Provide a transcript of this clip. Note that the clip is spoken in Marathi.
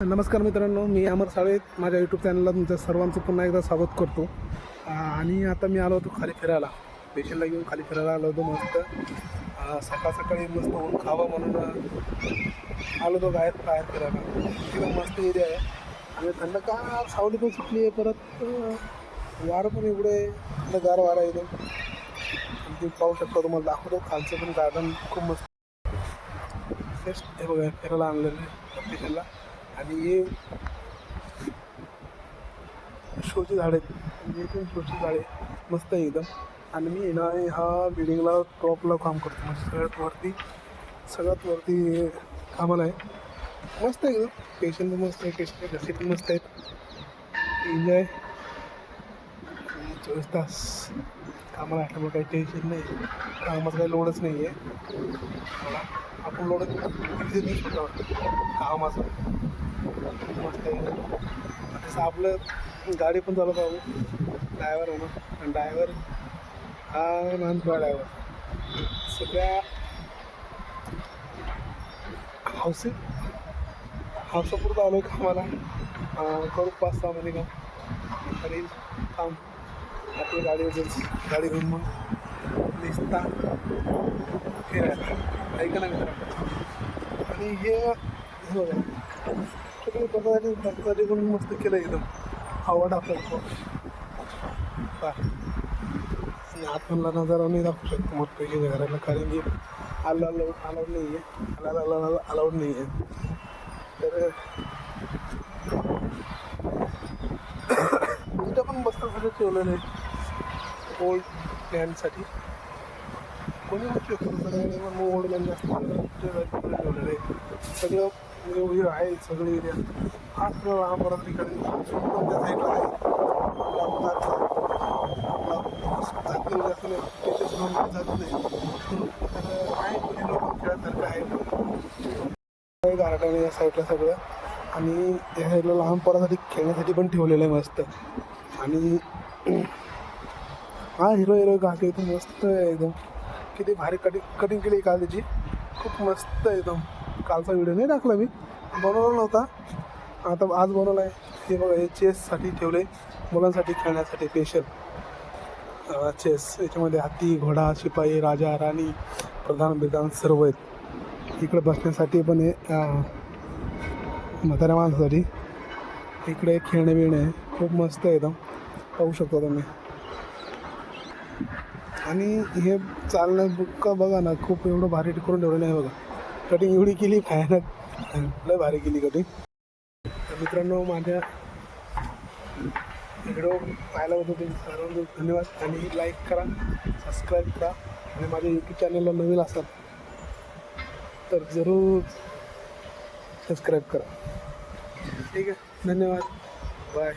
नमस्कार मित्रांनो मी अमर साळे माझ्या यूट्यूब चॅनलला तुमच्या सर्वांचं पुन्हा एकदा स्वागत करतो. आणि आता मी आलो होतो खाली फिरायला. पेशंटला घेऊन खाली फिरायला आलो होतो मस्त. सकाळ सकाळी मस्त ऊन खावं म्हणून आलो होतो बाहेर बाहेर फिरायला. तिकडे मस्त एरिया आहे. आणि थंड का सावली पण सुटली आहे परत वारं पण एवढं आहे. थंडगार वारा एकदम. ते पाहू शकता तुम्हाला दाखवतो. खालचं पण गार्डन खूप मस्त. तेच हे बघा फिरायला आणलेलं आहे पेशंटला आणि हे शोची झाड आहेत. म्हणजे पण शोची झाडे मस्त आहे एकदम. आणि मी ना ह्या बिल्डिंगला टॉपला काम करतो. म्हणजे सगळ्यात वरती सगळ्यात वरती कामाला आहे. मस्त आहे एकदम. पेशंट पण मस्त आहे. पेशंट घरचे पण मस्त आहेत. एन्जॉय चोवीस तास कामाला असल्यामुळे काही टेन्शन नाही. कामाचं काही लोडच नाही आहे मला आपण लोड किती दिवस स्वतःवर कामाचं तसं आपलं गाडी पण चालवत आहोत ड्रायव्हर म्हणून आणि ड्रायव्हर हा लहानपणा ड्रायव्हर. सगळ्या हाऊसी हाऊसापुरतं आलो आहे कामाला करू पाच सहा महिने काम आणि काम आपली गाडी वगैरे गाडी घेऊन मग दिसता फिरायला. ऐका ना मित्रांनो. आणि हे हे बघा मस्त केलं एकदम. आवड आपल्याला पहा. आणि आतमधला नजारा नाही दाखवू शकतो. मग पैसे घराला कारण की आला अलाउड अलाउड नाही आहे आला अलाउड नाही आहे तर इथं पण मस्त सगळं ठेवलेलं आहे. ओल्ड प्लॅनसाठी कोणी म्हणू ओल्ड प्लॅन जास्त ठेवलेलं आहे. सगळं म्हणजे आहे सगळे एरिया हा सगळं लहान परत तिकडे त्या साईडला आहे. नाही जात नाही तर आहे लोक खेळासारखं आहे गार्डन या साईडला सगळं. आणि या साईडला लहान पोरासाठी खेळण्यासाठी पण ठेवलेलं आहे मस्त. आणि हा हिरो हिरो घाट एकदम मस्त आहे एकदम. किती भारी कटिंग कटिंग केली काल त्याची खूप मस्त आहे एकदम. कालचा व्हिडिओ नाही टाकला मी बनवला नव्हता. आता आज बनवला आहे. हे बघा हे चेससाठी ठेवले मुलांसाठी खेळण्यासाठी स्पेशल चेस याच्यामध्ये हत्ती घोडा शिपाई राजा राणी प्रधान बिधान सर्व आहेत. इकडे बसण्यासाठी पण हे म्हाताऱ्या माणसासाठी इकडे खेळणे बिळणे आहे. खूप मस्त आहे एकदम. पाहू शकता तुम्ही. आणि हे चालणं बुक्का बघा ना खूप एवढं भारी करून ठेवलेलं आहे बघा. कटिंग एवढी केली भयानक. लय भारी केली कटिंग मित्रांनो माझ्या व्हिडिओ पाहिल्याबद्दल तुम्ही सर्वांना धन्यवाद. आणि लाईक करा सबस्क्राईब करा. आणि माझ्या यूट्यूब चॅनलला नवीन असाल तर जरूर सबस्क्राईब करा. ठीक आहे? धन्यवाद. बाय